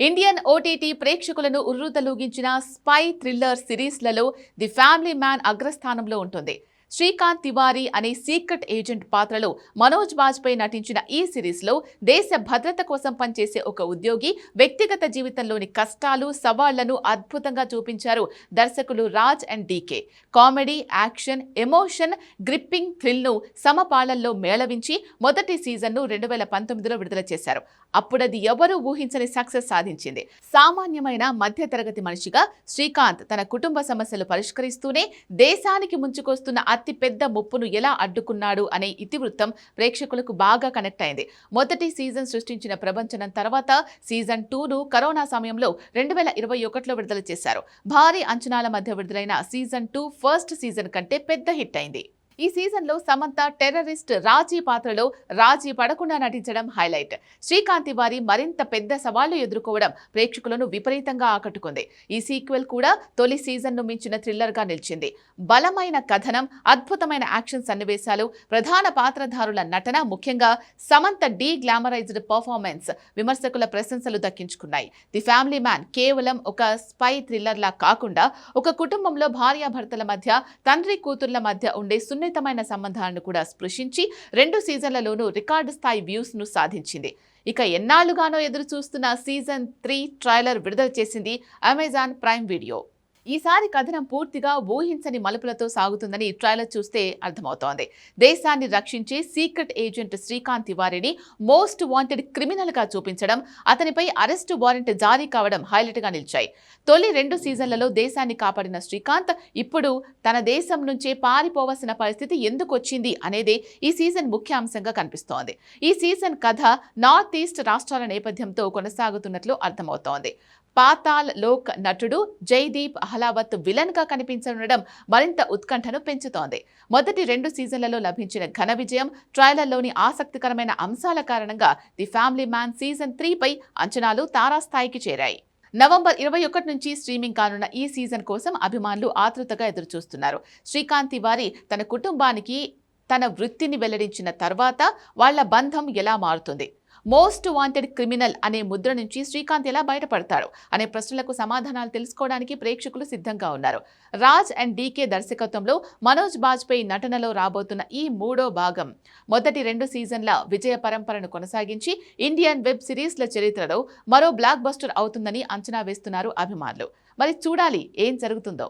Indian OTT ప్రేక్షకులను ఉర్రూతలూగించిన spy thriller సిరీస్లలో ది ఫ్యామిలీ మ్యాన్ అగ్రస్థానంలో ఉంటుంది. శ్రీకాంత్ తివారీ అనే సీక్రెట్ ఏజెంట్ పాత్రలో మనోజ్ బాజ్పేయి నటించిన ఈ సిరీస్లో దేశ భద్రత కోసం పనిచేసే ఒక ఉద్యోగి వ్యక్తిగత జీవితంలోని కష్టాలు సవాళ్ళను అద్భుతంగా చూపించారు దర్శకులు Raj and DK. Comedy action emotion gripping థ్రిల్ను సమపాళల్లో మేళవించి మొదటి సీజన్ను రెండు వేల పంతొమ్మిదిలో విడుదల చేశారు. అప్పుడది ఎవరూ ఊహించని సక్సెస్ సాధించింది. సామాన్యమైన మధ్యతరగతి మనిషిగా శ్రీకాంత్ తన కుటుంబ సమస్యలు పరిష్కరిస్తూనే దేశానికి ముంచుకొస్తున్న అతిపెద్ద ముప్పును ఎలా అడ్డుకున్నాడు అనే ఇతివృత్తం ప్రేక్షకులకు బాగా కనెక్ట్ అయింది. మొదటి సీజన్ సృష్టించిన ప్రపంచనం తర్వాత సీజన్ టూను కరోనా సమయంలో రెండు వేల ఇరవై ఒకటిలో విడుదల చేశారు. భారీ అంచనాల మధ్య విడుదలైన సీజన్ టూ ఫస్ట్ సీజన్ కంటే పెద్ద హిట్ అయింది. ఈ సీజన్లో సమంత టెర్రరిస్ట్ రాజీ పాత్రలో రాజీ పడకుండా నటించడం హైలైట్. శ్రీకాంతి వారి మరింత పెద్ద సవాళ్ళు ఎదుర్కోవడం ప్రేక్షకులను విపరీతంగా ఆకట్టుకుంది. ఈ సీక్వెల్ కూడా తొలి సీజన్ను మించిన థ్రిల్లర్గా నిలిచింది. బలమైన కథనం అద్భుతమైన యాక్షన్ సన్నివేశాలు ప్రధాన పాత్రధారుల నటన ముఖ్యంగా సమంత డీ గ్లామరైజ్డ్ పర్ఫార్మెన్స్ విమర్శకుల ప్రశంసలు దక్కించుకున్నాయి. ది ఫ్యామిలీ మ్యాన్ కేవలం ఒక స్పై థ్రిల్లర్లా కాకుండా ఒక కుటుంబంలో భార్యాభర్తల మధ్య తండ్రి కూతుర్ల మధ్య ఉండే సన్నిహితమైన సంబంధాలను కూడా స్పృశించి రెండు సీజన్లలోనూ రికార్డు స్థాయి వ్యూస్ను సాధించింది. ఇక ఎన్నాళ్ళుగానో ఎదురు చూస్తున్న సీజన్ త్రీ ట్రైలర్ విడుదల చేసింది అమెజాన్ ప్రైమ్ వీడియో. ఈసారి కథనం పూర్తిగా ఊహించని మలుపులతో సాగుతుందని ట్రైలర్ చూస్తే అర్థమవుతోంది. దేశాన్ని రక్షించే సీక్రెట్ ఏజెంట్ శ్రీకాంత్ తివారిని మోస్ట్ వాంటెడ్ క్రిమినల్గా చూపించడం అతనిపై అరెస్టు వారెంట్ జారీ కావడం హైలైట్గా నిలిచాయి. తొలి రెండు సీజన్లలో దేశాన్ని కాపాడిన శ్రీకాంత్ ఇప్పుడు తన దేశం నుంచే పారిపోవలసిన పరిస్థితి ఎందుకు వచ్చింది అనేది ఈ సీజన్ ముఖ్య అంశంగా కనిపిస్తోంది. ఈ సీజన్ కథ నార్త్ ఈస్ట్ రాష్ట్రాల నేపథ్యంతో కొనసాగుతున్నట్లు అర్థమవుతోంది. పాతాల్ లోక్ నటుడు జైదీప్ అహ్లావత్ విలన్గా కనిపించనుండడం మరింత ఉత్కంఠను పెంచుతోంది. మొదటి రెండు సీజన్లలో లభించిన ఘన విజయం ట్రైలర్లోని ఆసక్తికరమైన అంశాల కారణంగా ది ఫ్యామిలీ మ్యాన్ సీజన్ త్రీపై అంచనాలు తారాస్థాయికి చేరాయి. నవంబర్ ఇరవై ఒకటి నుంచి స్ట్రీమింగ్ కానున్న ఈ సీజన్ కోసం అభిమానులు ఆతృతగా ఎదురుచూస్తున్నారు. శ్రీకాంత్ తివారి తన కుటుంబానికి తన వృత్తిని వెల్లడించిన తర్వాత వాళ్ళ బంధం ఎలా మారుతుంది? మోస్ట్ వాంటెడ్ క్రిమినల్ అనే ముద్ర నుంచి శ్రీకాంత్ ఎలా బయటపడతాడు అనే ప్రశ్నలకు సమాధానాలు తెలుసుకోవడానికి ప్రేక్షకులు సిద్ధంగా ఉన్నారు. రాజ్ అండ్ డీకే దర్శకత్వంలో మనోజ్ బాజ్పేయి నటనలో రాబోతున్న ఈ మూడో భాగం మొదటి రెండు సీజన్ల విజయ పరంపరను కొనసాగించి ఇండియన్ వెబ్ సిరీస్ల చరిత్రలో మరో బ్లాక్ బస్టర్ అవుతుందని అంచనా వేస్తున్నారు అభిమానులు. మరి చూడాలి ఏం జరుగుతుందో.